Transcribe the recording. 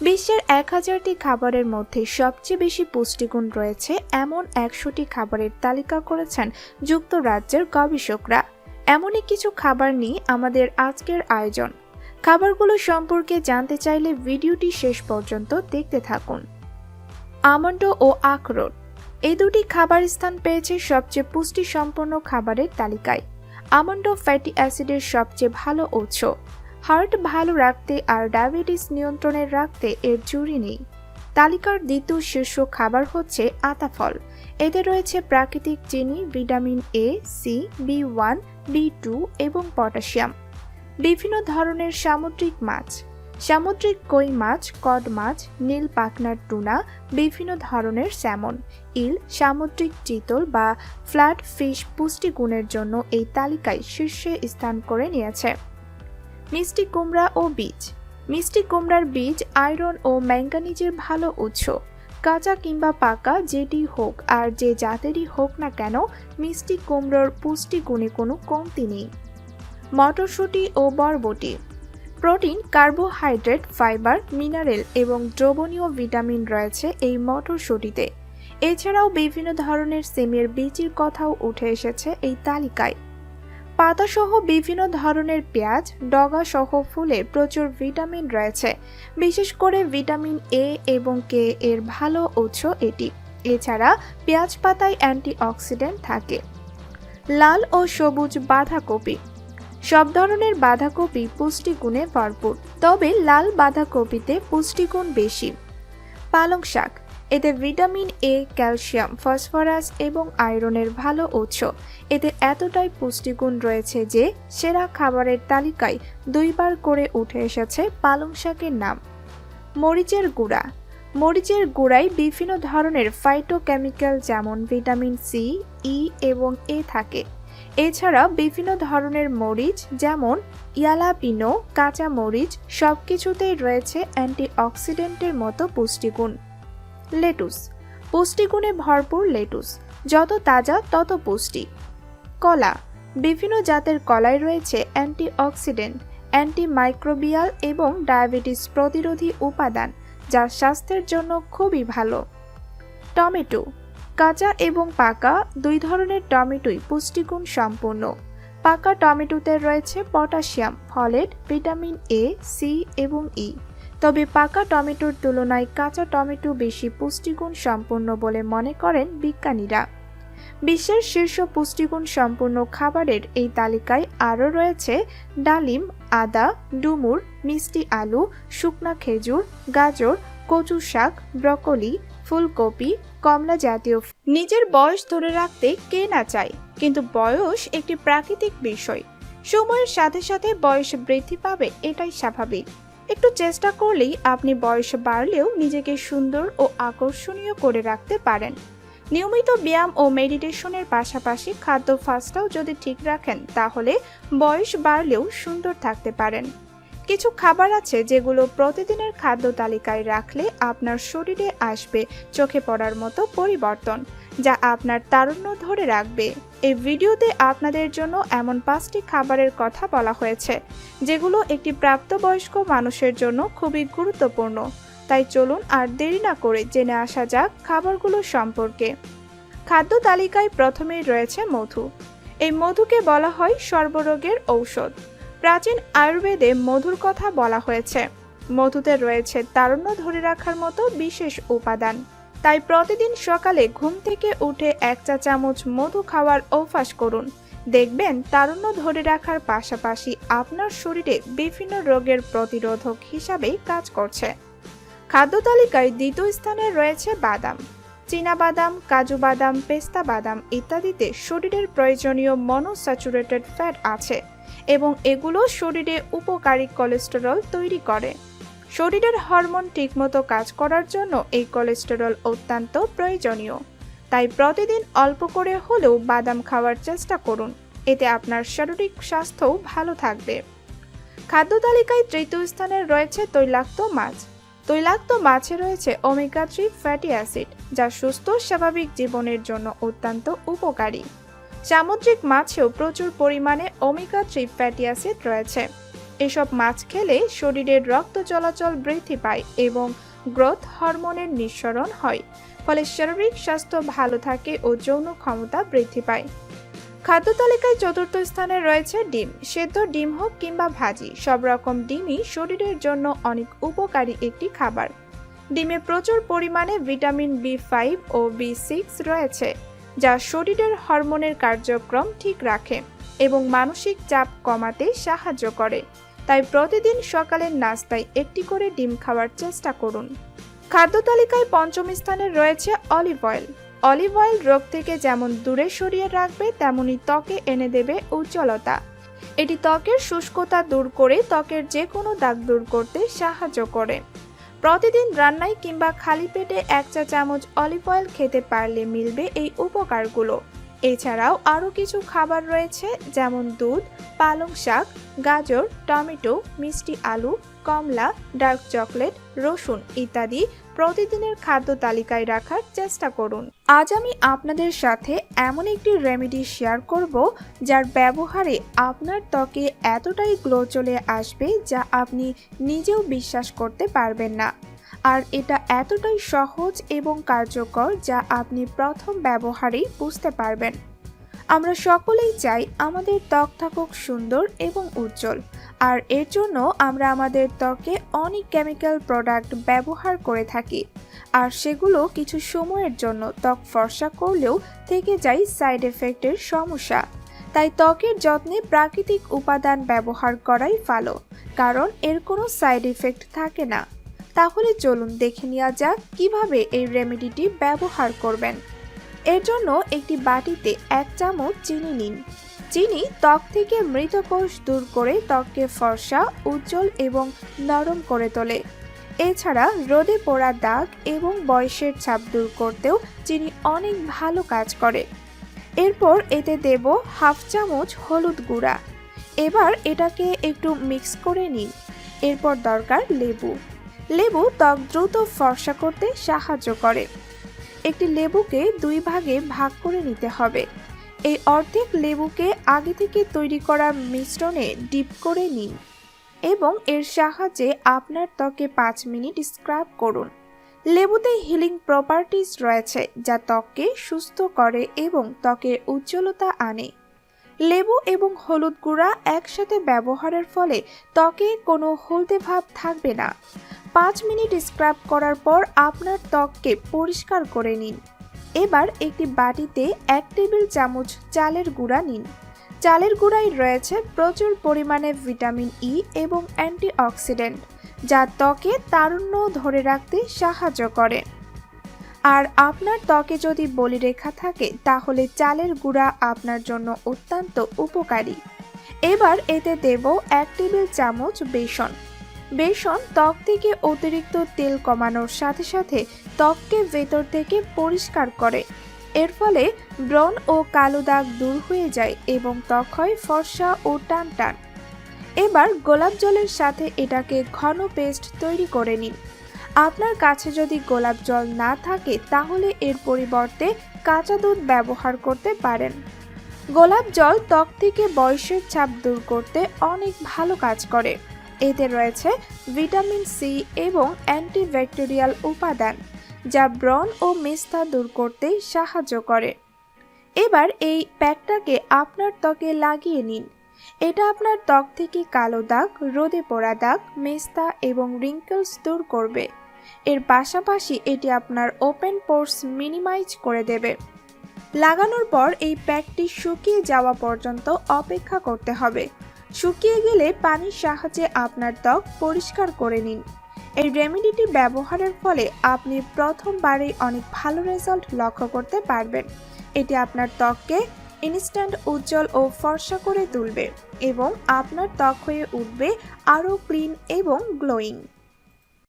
বিশ্বের এক হাজারটি খাবারের মধ্যে সবচেয়ে বেশি পুষ্টিগুণ রয়েছে এমন একশোটি খাবারের তালিকা করেছেন যুক্তরাজ্যের গবেষকরা। এমনই কিছু খাবার নিয়ে আমাদের আজকের আয়োজন। খাবারগুলো সম্পর্কে জানতে চাইলে ভিডিওটি শেষ পর্যন্ত দেখতে থাকুন। আমন্ড ও আখরোট। এই দুটি খাবার স্থান পেয়েছে সবচেয়ে পুষ্টি সম্পন্ন খাবারের তালিকায়। আমন্ড ফ্যাটি অ্যাসিডের সবচেয়ে ভালো উৎস। হার্ট ভালো রাখতে আর ডায়াবেটিস নিয়ন্ত্রণে রাখতে এর জুড়ি নেই। তালিকার দ্বিতীয় শীর্ষ খাবার হচ্ছে আতাফল। এতে রয়েছে প্রাকৃতিক চিনি, vitamin A C B one B two এবং পটাশিয়াম। বিভিন্ন ধরনের সামুদ্রিক মাছ। সামুদ্রিক কই মাছ, কড মাছ, নীল পাকনার টুনা, বিভিন্ন ধরনের স্যামন, ইল, সামুদ্রিক চিতল বা ফ্ল্যাট ফিশ পুষ্টিগুণের জন্য এই তালিকায় শীর্ষে স্থান করে নিয়েছে। মিষ্টি কুমড়া ও বীজ। মিষ্টি কুমড়ার বীজ আয়রন ও ম্যাঙ্গানিজের ভালো উৎস। কাঁচা কিংবা পাকা যেটি হোক আর যে জাতেরই হোক না কেন, মিষ্টি কুমড়োর পুষ্টিগুণে কোনো কমতি নেই। মটরশুঁটি ও বরবটি। প্রোটিন, কার্বোহাইড্রেট, ফাইবার, মিনারেল এবং দ্রবণীয় ভিটামিন রয়েছে এই মটরশুঁটিতে। এছাড়াও বিভিন্ন ধরনের সিমের বীজের কথাও উঠে এসেছে এই তালিকায়। পাতাসহ বিভিন্ন ধরনের পেঁয়াজ, ডগাসহ ফুলে প্রচুর ভিটামিন রয়েছে। বিশেষ করে ভিটামিন এ এবং কে এর ভালো উৎস এটি। এছাড়া পেঁয়াজ পাতায় অ্যান্টিঅক্সিডেন্ট থাকে। লাল ও সবুজ বাঁধাকপি। সব ধরনের বাঁধাকপি পুষ্টিগুণে ভরপুর। তবে লাল বাঁধাকপিতে পুষ্টিগুণ বেশি। পালং শাক। এতে ভিটামিন এ, ক্যালসিয়াম, ফসফরাস এবং আয়রনের ভালো উৎস। এতে এতটাই পুষ্টিগুণ রয়েছে যে সেরা খাবারের তালিকায় দুইবার করে উঠে এসেছে পালং শাকের নাম। মরিচের গুঁড়া। মরিচের গুঁড়ায় বিভিন্ন ধরনের ফাইটোকেমিক্যাল যেমন ভিটামিন সি ই এবং এ থাকে। এছাড়া বিভিন্ন ধরনের মরিচ যেমন ইয়ালাপিনো কাঁচা মরিচ সব কিছুতেই রয়েছে অ্যান্টিঅক্সিডেন্টের মতো পুষ্টিগুণ। লেটুস। পুষ্টিগুণে ভরপুর লেটুস। যত তাজা, তত পুষ্টি। কলা। বিভিন্ন জাতের কলায় রয়েছে অ্যান্টিঅক্সিডেন্ট, অ্যান্টিমাইক্রোবিয়াল এবং ডায়াবেটিস প্রতিরোধী উপাদান, যা স্বাস্থ্যের জন্য খুবই ভালো। টমেটো। কাঁচা এবং পাকা দুই ধরনের টমেটোই পুষ্টিগুণ সম্পূর্ণ। পাকা টমেটোতে রয়েছে potassium, folate, vitamin A, C এবং ই। তবে পাকা টমেটোর তুলনায় কাঁচা টমেটো বেশি পুষ্টিগুণ সম্পন্ন বলে মনে করেন বিজ্ঞানীরা। বিশ্বের শীর্ষ পুষ্টিগুণ সম্পন্ন খাবারের এই তালিকায় আরও রয়েছে ডালিম, আদা, ডুমুর, মিষ্টি আলু, শুকনা খেজুর, গাজর, কচু শাক, ব্রকলি, ফুলকপি, কমলা জাতীয় নিজের বয়স ধরে রাখতে কে না চায়, কিন্তু বয়স একটি প্রাকৃতিক বিষয়। সময়ের সাথে সাথে বয়স বৃদ্ধি পাবে, এটাই স্বাভাবিক। একটু চেষ্টা করলেই আপনি বয়স বাড়লেও নিজেকে সুন্দর ও আকর্ষণীয় করে রাখতে পারেন। নিয়মিত ব্যায়াম ও মেডিটেশনের পাশাপাশি খাদ্য ফাস্টটাও যদি ঠিক রাখেন, তাহলে বয়স বাড়লেও সুন্দর থাকতে পারেন। কিছু খাবার আছে যেগুলো প্রতিদিনের খাদ্য তালিকায় রাখলে আপনার শরীরে আসবে, চোখে পড়ার মতো পরিবর্তন। যা আপনার তারুণ্য ধরে রাখবে। এই ভিডিওতে আপনাদের জন্য এমন পাঁচটি খাবারের কথা বলা হয়েছে, যেগুলো একটি প্রাপ্তবয়স্ক মানুষের জন্য খুবই গুরুত্বপূর্ণ। তাই চলুন আর দেরি না করে জেনে আসা যাক খাবারগুলো সম্পর্কে। খাদ্য তালিকায় প্রথমেই রয়েছে মধু। এই মধুকে বলা হয় সর্বরোগের ঔষধ। প্রাচীন আয়ুর্বেদে মধুর কথা বলা হয়েছে। মধুতে রয়েছে তারুণ্য ধরে রাখার মতো বিশেষ উপাদান। তাই প্রতিদিন সকালে ঘুম থেকে উঠে এক চা চামচ মধু খাওয়ার অভ্যাস করুন। দেখবেন তারুণ্য ধরে রাখার পাশাপাশি আপনার শরীরে বিভিন্ন রোগের প্রতিরোধক হিসাবে কাজ করছে। খাদ্য তালিকায় দ্বিতীয় স্থানে রয়েছে বাদাম। বাদাম, কাজু বাদাম, পেস্তা বাদাম ইত্যাদিতে শরীরের প্রয়োজনীয় মনোস্যাচুরেটেড ফ্যাট আছে এবং এগুলো শরীরে উপকারী কোলেস্টেরল তৈরি করে। শরীরের হরমোন ঠিকমতো কাজ করার জন্য এই কোলেস্টেরল অত্যন্ত প্রয়োজনীয়। তাই প্রতিদিন অল্প করে হলেও বাদাম খাওয়ার চেষ্টা করুন। এতে আপনার শারীরিক স্বাস্থ্যও ভালো থাকবে। খাদ্য তালিকায় তৃতীয় স্থানে রয়েছে তৈলাক্ত মাছ। তৈলাক্ত মাছে রয়েছে ওমেগা থ্রি ফ্যাটি অ্যাসিড যা সুস্থ, স্বাভাবিক জীবনের জন্য অত্যন্ত উপকারী। সামুদ্রিক মাছেও প্রচুর পরিমাণে ওমেগা থ্রি ফ্যাটি অ্যাসিড রয়েছে। এসব মাছ খেলে শরীরের রক্ত চলাচল বৃদ্ধি পায় এবং গ্রোথ হরমোনের নিঃসরণ হয়, ফলে শারীরিক স্বাস্থ্য ভালো থাকে ও যৌন ক্ষমতা বৃদ্ধি পায়। খাদ্য তালিকায় চতুর্থ স্থানে রয়েছে ডিম, সেদ্ধ ডিম হোক কিংবা ভাজি, সব রকম ডিমই শরীরের জন্য অনেক উপকারী একটি খাবার। ডিমে প্রচুর পরিমাণে ভিটামিন বি ফাইভ ও বি সিক্স রয়েছে, যা শরীরের হরমোনের কার্যক্রম ঠিক রাখে এবং মানসিক চাপ কমাতে সাহায্য করে। তাই প্রতিদিন সকালের নাস্তায় একটি করে ডিম খাওয়ার চেষ্টা করুন। খাদ্য তালিকায় পঞ্চম স্থানে রয়েছে অলিভ অয়েল। অলিভ অয়েল রোগ থেকে যেমন দূরে সরিয়ে রাখবে, তেমনি ত্বকে এনে দেবে উজ্জ্বলতা। এটি ত্বকের শুষ্কতা দূর করে ত্বকের যে কোনো দাগ দূর করতে সাহায্য করে। প্রতিদিন রান্নায় কিংবা খালি পেটে এক চা চামচ অলিভ অয়েল খেতে পারলে মিলবে এই উপকারগুলো। এছাড়াও আরও কিছু খাবার রয়েছে, যেমন দুধ, পালং শাক, গাজর, টমেটো, মিষ্টি আলু, কমলা, ডার্ক চকলেট, রসুন ইত্যাদি প্রতিদিনের খাদ্য তালিকায় রাখার চেষ্টা করুন। আজ আমি আপনাদের সাথে এমন একটি রেমেডি শেয়ার করব, যার ব্যবহারে আপনার ত্বকে এতটাই গ্লো চলে আসবে যা আপনি নিজেও বিশ্বাস করতে পারবেন না। আর এটা এতটাই সহজ এবং কার্যকর যা আপনি প্রথম ব্যবহারেই বুঝতে পারবেন। আমরা সকলেই চাই আমাদের ত্বক থাকুক সুন্দর এবং উজ্জ্বল, আর এর জন্য আমরা আমাদের ত্বকে অনেক কেমিক্যাল প্রোডাক্ট ব্যবহার করে থাকি, আর সেগুলো কিছু সময়ের জন্য ত্বক ফর্সা করলেও থেকে যায় সাইড এফেক্টের সমস্যা। তাই ত্বকের যত্নে প্রাকৃতিক উপাদান ব্যবহার করাই ভালো, কারণ এর কোনো সাইড এফেক্ট থাকে না। তাহলে চলুন দেখে নেওয়া যাক কীভাবে এই রেমেডিটি ব্যবহার করবেন। এর জন্য একটি বাটিতে এক চামচ চিনি নিন। চিনি ত্বক থেকে মৃত কোষ দূর করে ত্বককে ফর্সা, উজ্জ্বল এবং নরম করে তোলে। এছাড়া রোদে পোড়া দাগ এবং বয়সের ছাপ দূর করতেও চিনি অনেক ভালো কাজ করে। এরপর এতে দেব হাফ চামচ হলুদ গুঁড়া। এবার এটাকে একটু মিক্স করে নিন। এরপর দরকার লেবু। লেবু ত্বক দ্রুত ফর্সা করতে সাহায্য করে। একটি লেবুকে দুই ভাগে ভাগ করে নিতে হবে। এই অর্ধেক লেবুকে আগে থেকে তৈরি করা মিশ্রণে ডিপ করে নিন এবং এর সাহায্যে আপনার ত্বকে পাঁচ মিনিট স্ক্রাব করুন। লেবুতে হিলিং প্রপার্টিজ রয়েছে যা ত্বককে সুস্থ করে এবং ত্বকের উজ্জ্বলতা আনে। লেবু এবং হলুদ গুঁড়া একসাথে ব্যবহারের ফলে ত্বকে কোনো হলদে ভাব থাকবে না। পাঁচ মিনিট স্ক্রাব করার পর আপনার ত্বককে পরিষ্কার করে নিন। এবার একটি বাটিতে এক টেবিল চামচ চালের গুঁড়া নিন। চালের গুঁড়ায় রয়েছে প্রচুর পরিমাণে ভিটামিন ই এবং অ্যান্টিঅক্সিডেন্ট, যা ত্বকে তারুণ্য ধরে রাখতে সাহায্য করে। আর আপনার ত্বকে যদি বলিরেখা থাকে, তাহলে চালের গুঁড়া আপনার জন্য অত্যন্ত উপকারী। এবার এতে দেব এক টেবিল চামচ বেসন। বেসন ত্বক থেকে অতিরিক্ত তেল কমানোর সাথে সাথে ত্বককে ভেতর থেকে পরিষ্কার করে। এর ফলে ব্রণ ও কালো দাগ দূর হয়ে যায় এবং ত্বক হয় ফর্সা ও টান টান এবার গোলাপ জলের সাথে এটাকে ঘন পেস্ট তৈরি করে নিন। আপনার কাছে যদি গোলাপ জল না থাকে, তাহলে এর পরিবর্তে কাঁচা দুধ ব্যবহার করতে পারেন। গোলাপ জল ত্বক থেকে বয়সের ছাপ দূর করতে অনেক ভালো কাজ করে। এতে রয়েছে ভিটামিন সি এবং অ্যান্টিব্যাকটেরিয়াল উপাদান, যা ব্রণ ও মেস্তা দূর করতে সাহায্য করে। এবার এই প্যাকটাকে আপনার ত্বকে লাগিয়ে নিন। এটা আপনার ত্বক থেকে কালো দাগ, রোদে পোড়া দাগ, মেস্তা এবং রিঙ্কলস দূর করবে। এর পাশাপাশি এটি আপনার ওপেন পোর্স মিনিমাইজ করে দেবে। লাগানোর পর এই প্যাকটি শুকিয়ে যাওয়া পর্যন্ত অপেক্ষা করতে হবে। শুকিয়ে গেলে পানির সাহায্যে আপনার ত্বক পরিষ্কার করে নিন। এই রেমেডিটি ব্যবহারের ফলে আপনি প্রথমবারেই অনেক ভালো রেজাল্ট লক্ষ্য করতে পারবেন। এটি আপনার ত্বককে ইনস্ট্যান্ট উজ্জ্বল ও ফর্সা করে তুলবে এবং আপনার ত্বক হয়ে উঠবে আরও ক্লিন এবং গ্লোয়িং।